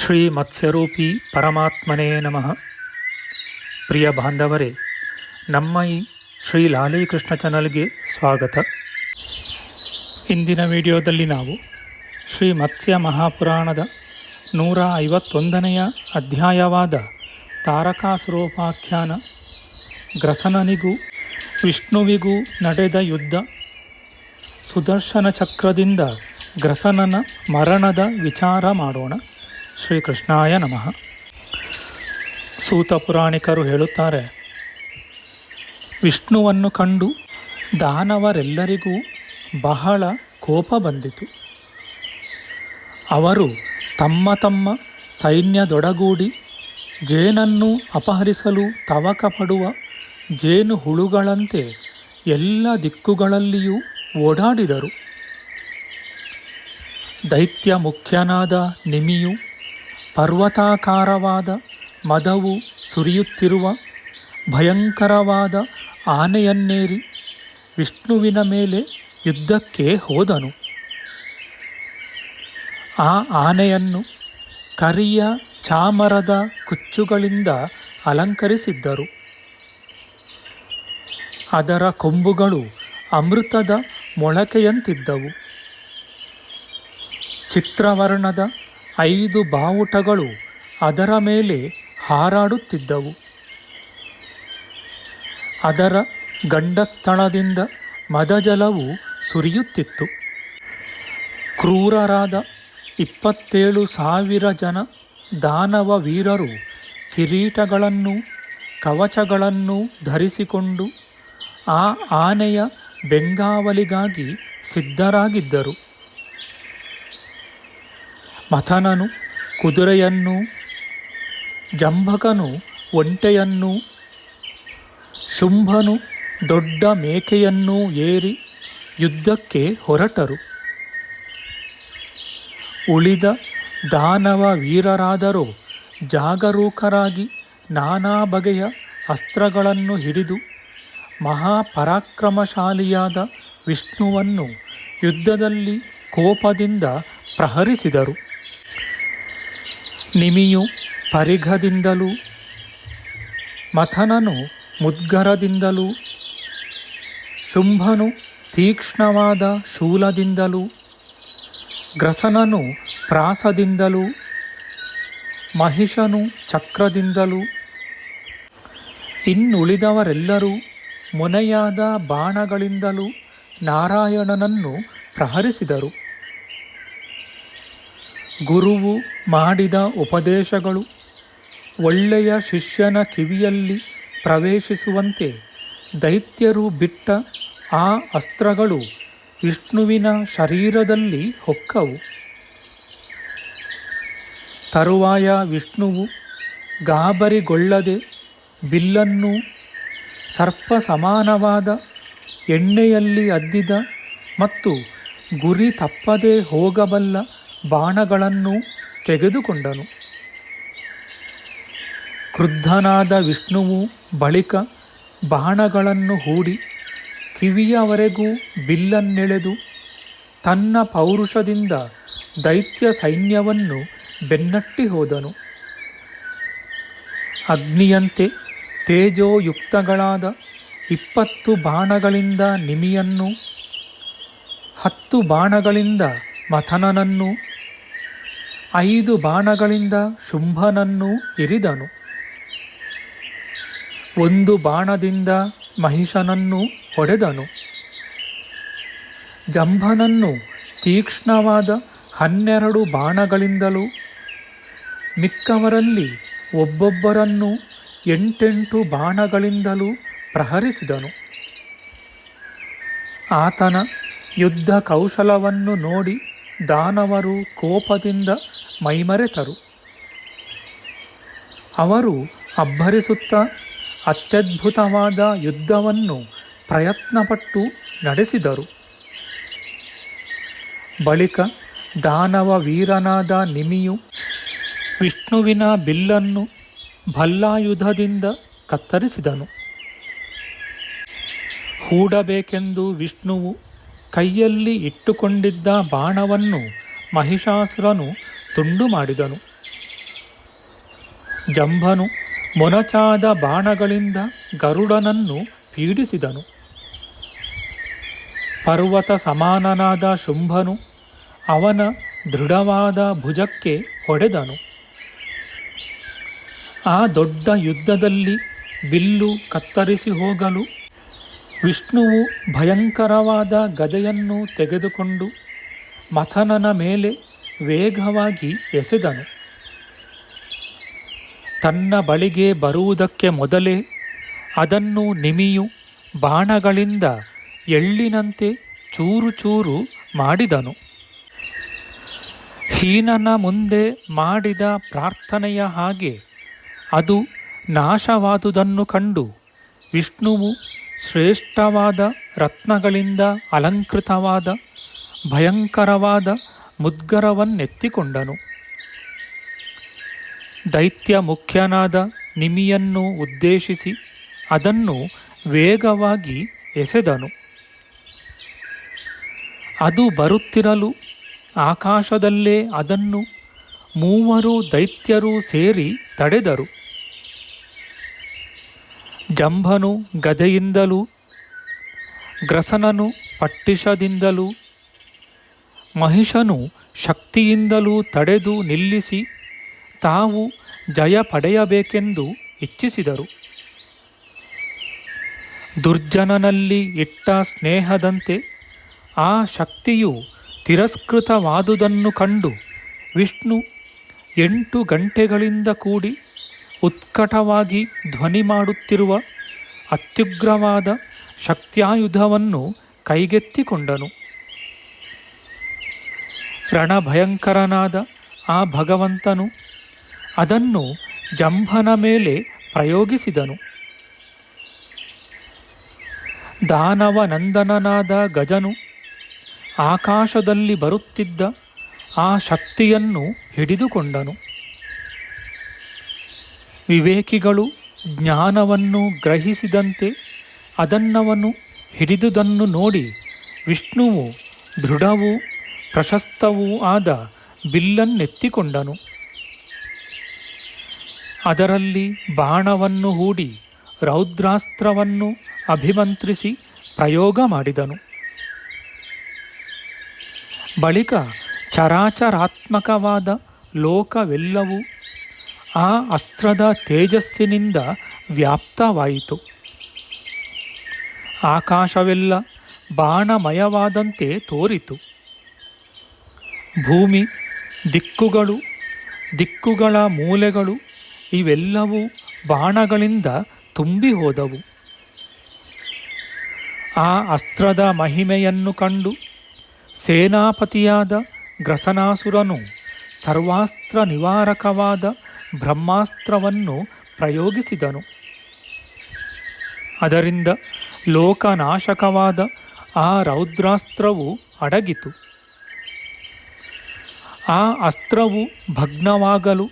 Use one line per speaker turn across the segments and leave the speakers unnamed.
ಶ್ರೀ ಮತ್ಸ್ಯರೂಪಿ ಪರಮಾತ್ಮನೇ ನಮಃ. ಪ್ರಿಯ ಬಾಂಧವರೇ, ನಮ್ಮ ಈ ಶ್ರೀ ಲಾಲೀಕೃಷ್ಣ ಚಾನಲ್ಗೆ ಸ್ವಾಗತ. ಇಂದಿನ ವಿಡಿಯೋದಲ್ಲಿ ನಾವು ಶ್ರೀ ಮತ್ಸ್ಯ ಮಹಾಪುರಾಣದ ನೂರ ಐವತ್ತೊಂದನೆಯ ಅಧ್ಯಾಯವಾದ ತಾರಕಾಸುರೋಪಾಖ್ಯಾನ ಗ್ರಸನನಿಗೂ ವಿಷ್ಣುವಿಗೂ ನಡೆದ ಯುದ್ಧ, ಸುದರ್ಶನ ಚಕ್ರದಿಂದ ಗ್ರಸನನ ಮರಣದ ವಿಚಾರ ಮಾಡೋಣ. ಶ್ರೀಕೃಷ್ಣಾಯ ನಮಃ. ಸೂತ ಪುರಾಣಿಕರು ಹೇಳುತ್ತಾರೆ, ವಿಷ್ಣುವನ್ನು ಕಂಡು ದಾನವರೆಲ್ಲರಿಗೂ ಬಹಳ ಕೋಪ ಬಂದಿತು. ಅವರು ತಮ್ಮ ತಮ್ಮ ಸೈನ್ಯದೊಡಗೂಡಿ ಜೇನನ್ನು ಅಪಹರಿಸಲು ತವಕ ಪಡುವ ಜೇನು ಹುಳುಗಳಂತೆ ಎಲ್ಲ ದಿಕ್ಕುಗಳಲ್ಲಿಯೂ ಓಡಾಡಿದರು. ದೈತ್ಯ ಮುಖ್ಯನಾದ ನಿಮಿಯು ಪರ್ವತಾಕಾರವಾದ ಮದವು ಸುರಿಯುತ್ತಿರುವ ಭಯಂಕರವಾದ ಆನೆಯನ್ನೇರಿ ವಿಷ್ಣುವಿನ ಮೇಲೆ ಯುದ್ಧಕ್ಕೆ ಹೋದನು. ಆ ಆನೆಯನ್ನು ಕರಿಯ ಚಾಮರದ ಕುಚ್ಚುಗಳಿಂದ ಅಲಂಕರಿಸಿದ್ದರು. ಅದರ ಕೊಂಬುಗಳು ಅಮೃತದ ಮೊಳಕೆಯಂತಿದ್ದವು. ಚಿತ್ರವರ್ಣದ ಐದು ಬಾವುಟಗಳು ಅದರ ಮೇಲೆ ಹಾರಾಡುತ್ತಿದ್ದವು. ಅದರ ಗಂಡಸ್ಥಳದಿಂದ ಮದಜಲವು ಸುರಿಯುತ್ತಿತ್ತು. ಕ್ರೂರರಾದ ಇಪ್ಪತ್ತೇಳು ಸಾವಿರ ಜನ ದಾನವ ವೀರರು ಕಿರೀಟಗಳನ್ನು ಕವಚಗಳನ್ನು ಧರಿಸಿಕೊಂಡು ಆ ಆನೆಯ ಬೆಂಗಾವಲಿಗಾಗಿ ಸಿದ್ಧರಾಗಿದ್ದರು. ಮಥನನು, ಕುದುರೆಯನ್ನು ಜಂಭಕನು ಒಂಟೆಯನ್ನು, ಶುಂಭನು, ದೊಡ್ಡ ಮೇಕೆಯನ್ನೂ ಏರಿ ಯುದ್ಧಕ್ಕೆ ಹೊರಟರು. ಉಳಿದ ದಾನವ ವೀರರಾದರೂ ಜಾಗರೂಕರಾಗಿ ನಾನಾ ಬಗೆಯ ಅಸ್ತ್ರಗಳನ್ನು ಹಿಡಿದು ಮಹಾಪರಾಕ್ರಮಶಾಲಿಯಾದ ವಿಷ್ಣುವನ್ನು ಯುದ್ಧದಲ್ಲಿ ಕೋಪದಿಂದ ಪ್ರಹರಿಸಿದರು. ನಿಮಿಯು ಪರಿಘದಿಂದಲೂ, ಮಥನನು ಮುದ್ಗರದಿಂದಲೂ, ಶುಂಭನು ತೀಕ್ಷ್ಣವಾದ ಶೂಲದಿಂದಲೂ, ಗ್ರಸನನು ಪ್ರಾಸದಿಂದಲೂ, ಮಹಿಷನು ಚಕ್ರದಿಂದಲೂ, ಇನ್ನುಳಿದವರೆಲ್ಲರೂ ಮೊನೆಯಾದ ಬಾಣಗಳಿಂದಲೂ ನಾರಾಯಣನನ್ನು ಪ್ರಹರಿಸಿದರು. ಗುರುವು ಮಾಡಿದ ಉಪದೇಶಗಳು ಒಳ್ಳೆಯ ಶಿಷ್ಯನ ಕಿವಿಯಲ್ಲಿ ಪ್ರವೇಶಿಸುವಂತೆ ದೈತ್ಯರು ಬಿಟ್ಟ ಆ ಅಸ್ತ್ರಗಳು ವಿಷ್ಣುವಿನ ಶರೀರದಲ್ಲಿ ಹೊಕ್ಕವು. ತರುವಾಯ ವಿಷ್ಣುವು ಗಾಬರಿಗೊಳ್ಳದೆ ಬಿಲ್ಲನ್ನು ಸರ್ಪ ಸಮಾನವಾದ ಎಣ್ಣೆಯಲ್ಲಿ ಅದ್ದಿದ ಮತ್ತು ಗುರಿ ತಪ್ಪದೆ ಹೋಗಬಲ್ಲ ಬಾಣಗಳನ್ನು ತೆಗೆದುಕೊಂಡನು. ಕ್ರುದ್ಧನಾದ ವಿಷ್ಣುವು ಬಳಿಕ ಬಾಣಗಳನ್ನು ಹೂಡಿ ಕಿವಿಯವರೆಗೂ ಬಿಲ್ಲನ್ನೆಳೆದು ತನ್ನ ಪೌರುಷದಿಂದ ದೈತ್ಯ ಸೈನ್ಯವನ್ನು ಬೆನ್ನಟ್ಟಿ ಹೋದನು. ಅಗ್ನಿಯಂತೆ ತೇಜೋಯುಕ್ತಗಳಾದ ಇಪ್ಪತ್ತು ಬಾಣಗಳಿಂದ ನಿಮಿಯನ್ನು, ಹತ್ತು ಬಾಣಗಳಿಂದ ಮಥನನನ್ನು ಐದು ಬಾಣಗಳಿಂದ ಶುಂಭನನ್ನು ಇರಿದನು. ಒಂದು ಬಾಣದಿಂದ ಮಹಿಷನನ್ನು ಹೊಡೆದನು. ಜಂಭನನ್ನು ತೀಕ್ಷ್ಣವಾದ ಹನ್ನೆರಡು ಬಾಣಗಳಿಂದಲೂ, ಮಿಕ್ಕವರಲ್ಲಿ ಒಬ್ಬೊಬ್ಬರನ್ನು ಎಂಟೆಂಟು ಬಾಣಗಳಿಂದಲೂ ಪ್ರಹರಿಸಿದನು. ಆತನ ಯುದ್ಧ ಕೌಶಲವನ್ನು ನೋಡಿ ದಾನವರು ಕೋಪದಿಂದ ಮೈಮರೆತರು. ಅವರು ಅಬ್ಬರಿಸುತ್ತ ಅತ್ಯದ್ಭುತವಾದ ಯುದ್ಧವನ್ನು ಪ್ರಯತ್ನಪಟ್ಟು ನಡೆಸಿದರು. ಬಳಿಕ ದಾನವ ವೀರನಾದ ನಿಮಿಯು ವಿಷ್ಣುವಿನ ಬಿಲ್ಲನ್ನು ಭಲ್ಲಾಯುಧದಿಂದ ಕತ್ತರಿಸಿದನು. ಹೂಡಬೇಕೆಂದು ವಿಷ್ಣುವು ಕೈಯಲ್ಲಿ ಇಟ್ಟುಕೊಂಡಿದ್ದ ಬಾಣವನ್ನು ಮಹಿಷಾಸುರನು ತುಂಡು ಮಾಡಿದನು. ಜಂಭನು ಮೊನಚಾದ ಬಾಣಗಳಿಂದ ಗರುಡನನ್ನು ಪೀಡಿಸಿದನು. ಪರ್ವತ ಸಮಾನನಾದ ಶುಂಭನು ಅವನ ದೃಢವಾದ ಭುಜಕ್ಕೆ ಹೊಡೆದನು. ಆ ದೊಡ್ಡ ಯುದ್ಧದಲ್ಲಿ ಬಿಲ್ಲು ಕತ್ತರಿಸಿ ಹೋಗಲು ವಿಷ್ಣುವು ಭಯಂಕರವಾದ ಗದೆಯನ್ನು ತೆಗೆದುಕೊಂಡು ಮಥನನ ಮೇಲೆ ವೇಗವಾಗಿ ಎಸೆದನು. ತನ್ನ ಬಳಿಗೆ ಬರುವುದಕ್ಕೆ ಮೊದಲೇ ಅದನ್ನು ನಿಮಿಯು ಬಾಣಗಳಿಂದ ಎಳ್ಳಿನಂತೆ ಚೂರು ಚೂರು ಮಾಡಿದನು. ಹೀನನ ಮುಂದೆ ಮಾಡಿದ ಪ್ರಾರ್ಥನೆಯ ಹಾಗೆ ಅದು ನಾಶವಾದುದನ್ನು ಕಂಡು ವಿಷ್ಣುವು ಶ್ರೇಷ್ಠವಾದ ರತ್ನಗಳಿಂದ ಅಲಂಕೃತವಾದ ಭಯಂಕರವಾದ ಮುದ್ಗರವನ್ನೆತ್ತಿಕೊಂಡನು. ದೈತ್ಯ ಮುಖ್ಯನಾದ ನಿಮಿಯನ್ನು ಉದ್ದೇಶಿಸಿ ಅದನ್ನು ವೇಗವಾಗಿ ಎಸೆದನು. ಅದು ಬರುತ್ತಿರಲು ಆಕಾಶದಲ್ಲೇ ಅದನ್ನು ಮೂವರು ದೈತ್ಯರು ಸೇರಿ ತಡೆದರು. ಜಂಭನು ಗದೆಯಿಂದಲೂ, ಗ್ರಸನನು ಪಟ್ಟಿಷದಿಂದಲೂ ಮಹಿಷನು ಶಕ್ತಿಯಿಂದಲೂ ತಡೆದು ನಿಲ್ಲಿಸಿ ತಾವು ಜಯ ಪಡೆಯಬೇಕೆಂದು ಇಚ್ಛಿಸಿದರು. ದುರ್ಜನನಲ್ಲಿ ಇಟ್ಟ ಸ್ನೇಹದಂತೆ ಆ ಶಕ್ತಿಯು ತಿರಸ್ಕೃತವಾದುದನ್ನು ಕಂಡು ವಿಷ್ಣು ಎಂಟು ಗಂಟೆಗಳಿಂದ ಕೂಡಿ ಉತ್ಕಟವಾಗಿ ಧ್ವನಿ ಮಾಡುತ್ತಿರುವ ಅತ್ಯುಗ್ರವಾದ ಶಕ್ತ್ಯಾಯುಧವನ್ನು ಕೈಗೆತ್ತಿಕೊಂಡನು. ರಣಭಯಂಕರನಾದ ಆ ಭಗವಂತನು ಅದನ್ನು ಜಂಭನ ಮೇಲೆ ಪ್ರಯೋಗಿಸಿದನು. ದಾನವನಂದನನಾದ ಗಜನು ಆಕಾಶದಲ್ಲಿ ಬರುತ್ತಿದ್ದ ಆ ಶಕ್ತಿಯನ್ನು ಹಿಡಿದುಕೊಂಡನು. ವಿವೇಕಿಗಳು ಜ್ಞಾನವನ್ನು ಗ್ರಹಿಸಿದಂತೆ ಅದನ್ನವನು ಹಿಡಿದುದನ್ನು ನೋಡಿ ವಿಷ್ಣುವು ದೃಢವೂ ಪ್ರಶಸ್ತವೂ ಆದ ಬಿಲ್ಲನ್ನೆತ್ತಿಕೊಂಡನು. ಅದರಲ್ಲಿ ಬಾಣವನ್ನು ಹೂಡಿ ರೌದ್ರಾಸ್ತ್ರವನ್ನು ಅಭಿಮಂತ್ರಿಸಿ ಪ್ರಯೋಗ ಮಾಡಿದನು. ಬಳಿಕ ಚರಾಚರಾತ್ಮಕವಾದ ಲೋಕವೆಲ್ಲವೂ ಆ ಅಸ್ತ್ರದ ತೇಜಸ್ಸಿನಿಂದ ವ್ಯಾಪ್ತವಾಯಿತು. ಆಕಾಶವೆಲ್ಲ ಬಾಣಮಯವಾದಂತೆ ತೋರಿತು. ಭೂಮಿ, ದಿಕ್ಕುಗಳು, ದಿಕ್ಕುಗಳ ಮೂಲೆಗಳು ಇವೆಲ್ಲವೂ ಬಾಣಗಳಿಂದ ತುಂಬಿ ಹೋದವು ಆ ಅಸ್ತ್ರದ ಮಹಿಮೆಯನ್ನು ಕಂಡು ಸೇನಾಪತಿಯಾದ ಗ್ರಸನಾಸುರನು ಸರ್ವಾಸ್ತ್ರ ನಿವಾರಕವಾದ ಬ್ರಹ್ಮಾಸ್ತ್ರವನ್ನು ಪ್ರಯೋಗಿಸಿದನು. ಅದರಿಂದ ಲೋಕನಾಶಕವಾದ ಆ ರೌದ್ರಾಸ್ತ್ರವು ಅಡಗಿತು. ಆ ಅಸ್ತ್ರವು ಭಗ್ನವಾಗಲು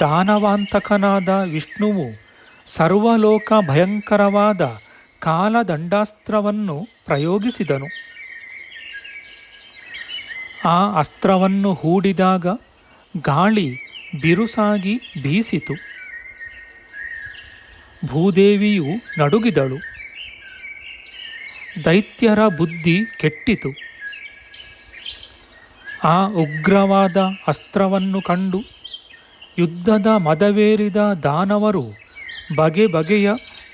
ದಾನವಾಂತಕನಾದ ವಿಷ್ಣುವು ಸರ್ವಲೋಕ ಭಯಂಕರವಾದ ಕಾಲದಂಡಾಸ್ತ್ರವನ್ನು ಪ್ರಯೋಗಿಸಿದನು. ಆ ಅಸ್ತ್ರವನ್ನು ಹೂಡಿದಾಗ ಗಾಳಿ ಬಿರುಸಾಗಿ ಬೀಸಿತು. ಭೂದೇವಿಯು ನಡುಗಿದಳು. ದೈತ್ಯರ ಬುದ್ಧಿ ಕೆಟ್ಟಿತು. ಆ ಉಗ್ರವಾದ ಅಸ್ತ್ರವನ್ನು ಕಂಡು ಯುದ್ಧದ ಮದವೇರಿದ ದಾನವರು ಬಗೆ ಬಗೆಯ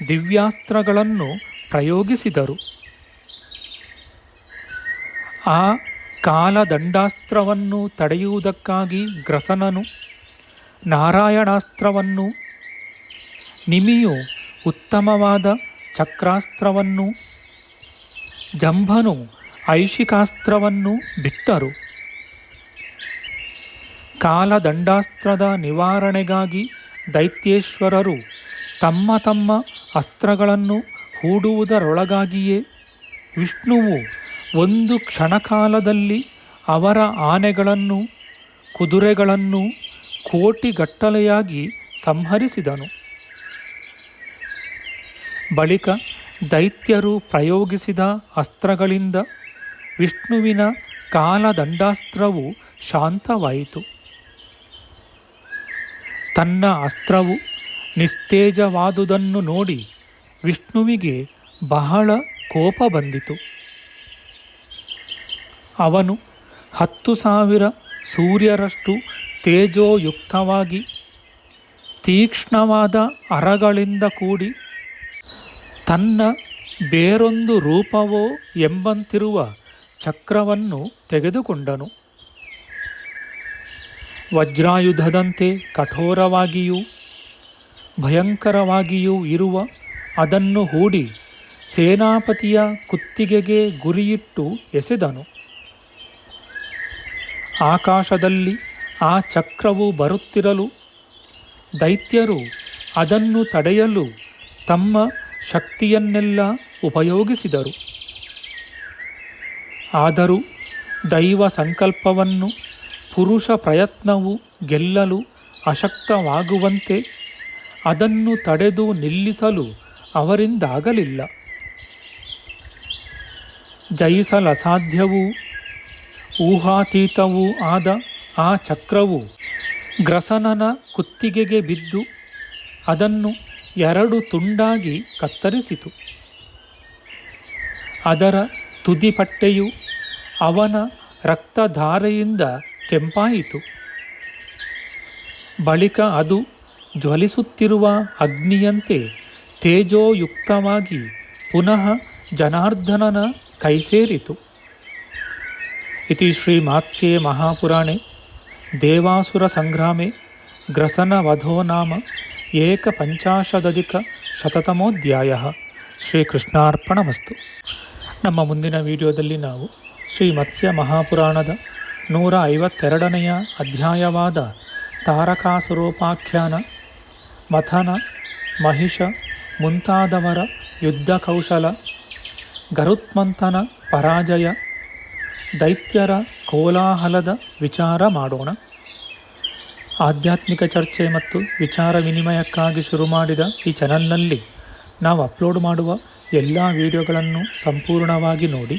ದಿವ್ಯಾಸ್ತ್ರಗಳನ್ನು ಪ್ರಯೋಗಿಸಿದರು. ಆ ಕಾಲದಂಡಾಸ್ತ್ರವನ್ನು ತಡೆಯುವುದಕ್ಕಾಗಿ ಗ್ರಸನನು, ನಾರಾಯಣಾಸ್ತ್ರವನ್ನು, ನಿಮಿಯು ಉತ್ತಮವಾದ ಚಕ್ರಾಸ್ತ್ರವನ್ನು, ಜಂಭನು ಐಶಿಕಾಸ್ತ್ರವನ್ನು ಬಿಟ್ಟರು. ಕಾಲದಂಡಾಸ್ತ್ರದ ನಿವಾರಣೆಗಾಗಿ ದೈತ್ಯೇಶ್ವರರು ತಮ್ಮ ತಮ್ಮ ಅಸ್ತ್ರಗಳನ್ನು ಹೂಡುವುದರೊಳಗಾಗಿಯೇ ವಿಷ್ಣುವು ಒಂದು ಕ್ಷಣಕಾಲದಲ್ಲಿ ಅವರ ಆನೆಗಳನ್ನು, ಕುದುರೆಗಳನ್ನು ಕೋಟಿಗಟ್ಟಲೆಯಾಗಿ ಸಂಹರಿಸಿದನು. ಬಳಿಕ ದೈತ್ಯರು ಪ್ರಯೋಗಿಸಿದ ಅಸ್ತ್ರಗಳಿಂದ ವಿಷ್ಣುವಿನ ಕಾಲದಂಡಾಸ್ತ್ರವು ಶಾಂತವಾಯಿತು. ತನ್ನ ಅಸ್ತ್ರವು ನಿಸ್ತೇಜವಾದುದನ್ನು ನೋಡಿ ವಿಷ್ಣುವಿಗೆ ಬಹಳ ಕೋಪ ಬಂದಿತು. ಅವನು ಹತ್ತು ಸಾವಿರ ಸೂರ್ಯರಷ್ಟು ತೇಜೋಯುಕ್ತವಾಗಿ ತೀಕ್ಷ್ಣವಾದ ಅರಗಳಿಂದ ಕೂಡಿ ತನ್ನ ಬೇರೊಂದು ರೂಪವೋ ಎಂಬಂತಿರುವ ಚಕ್ರವನ್ನು ತೆಗೆದುಕೊಂಡನು. ವಜ್ರಾಯುಧದಂತೆ ಕಠೋರವಾಗಿಯೂ ಭಯಂಕರವಾಗಿಯೂ ಇರುವ ಅದನ್ನು ಹೂಡಿ ಸೇನಾಪತಿಯ ಕುತ್ತಿಗೆಗೆ ಗುರಿಯಿಟ್ಟು ಎಸೆದನು. ಆಕಾಶದಲ್ಲಿ ಆ ಚಕ್ರವು ಬರುತ್ತಿರಲು ದೈತ್ಯರು ಅದನ್ನು ತಡೆಯಲು ತಮ್ಮ ಶಕ್ತಿಯನ್ನೆಲ್ಲ ಉಪಯೋಗಿಸಿದರು. ಆದರೂ ದೈವ ಸಂಕಲ್ಪವನ್ನು ಪುರುಷ ಪ್ರಯತ್ನವು ಗೆಲ್ಲಲು ಅಶಕ್ತವಾಗುವಂತೆ ಅದನ್ನು ತಡೆದು ನಿಲ್ಲಿಸಲು ಅವರಿಂದಾಗಲಿಲ್ಲ. ಜಯಿಸಲಸಾಧ್ಯವೂ ಊಹಾತೀತವೂ ಆದ ಆ ಚಕ್ರವು ಗ್ರಸನನ ಕುತ್ತಿಗೆಗೆ ಬಿದ್ದು ಅದನ್ನು ಎರಡು ತುಂಡಾಗಿ ಕತ್ತರಿಸಿತು. ಅದರ ತುದಿಪಟ್ಟೆಯು ಅವನ ರಕ್ತಧಾರೆಯಿಂದ ಕೆಂಪಾಯಿತು. ಬಳಿಕ ಅದು ಜ್ವಲಿಸುತ್ತಿರುವ ಅಗ್ನಿಯಂತೆ ತೇಜೋಯುಕ್ತವಾಗಿ ಪುನಃ ಜನಾರ್ದನನ ಕೈಸೇರಿತು. ಇತಿ ಶ್ರೀ ಶ್ರೀಮಾತ್ಸ್ಯೆ ಮಹಾಪುರಾಣೆ ದೇವಾಸುರಸಂಗ್ರಾಮೆ ಗ್ರಸನವಧೋ ನಾಮ, ಏಕಪಂಚಾಶದಧಿಕ ಶತತಮೋಧ್ಯಾಯ. ಶ್ರೀಕೃಷ್ಣಾರ್ಪಣಮಸ್ತು. ನಮ್ಮ ಮುಂದಿನ ವಿಡಿಯೋದಲ್ಲಿ ನಾವು ಶ್ರೀ ಮತ್ಸ್ಯ ಮಹಾಪುರಾಣದ ನೂರ ಐವತ್ತೆರಡನೆಯ ಅಧ್ಯಾಯವಾದ ತಾರಕಾಸುರೋಪಾಖ್ಯಾನ, ಮಥನ, ಮಹಿಷ, ಮುಂತಾದವರ ಯುದ್ಧ ಕೌಶಲ, ಗರುತ್ಮಂಥನ ಪರಾಜಯ, ದೈತ್ಯರ ಕೋಲಾಹಲದ ವಿಚಾರ ಮಾಡೋಣ. ಆಧ್ಯಾತ್ಮಿಕ ಚರ್ಚೆ ಮತ್ತು ವಿಚಾರ ವಿನಿಮಯಕ್ಕಾಗಿ ಶುರು ಮಾಡಿದ ಈ ಚಾನಲ್ನಲ್ಲಿ ನಾವು ಅಪ್ಲೋಡ್ ಮಾಡುವ ಎಲ್ಲ ವಿಡಿಯೋಗಳನ್ನು ಸಂಪೂರ್ಣವಾಗಿ ನೋಡಿ.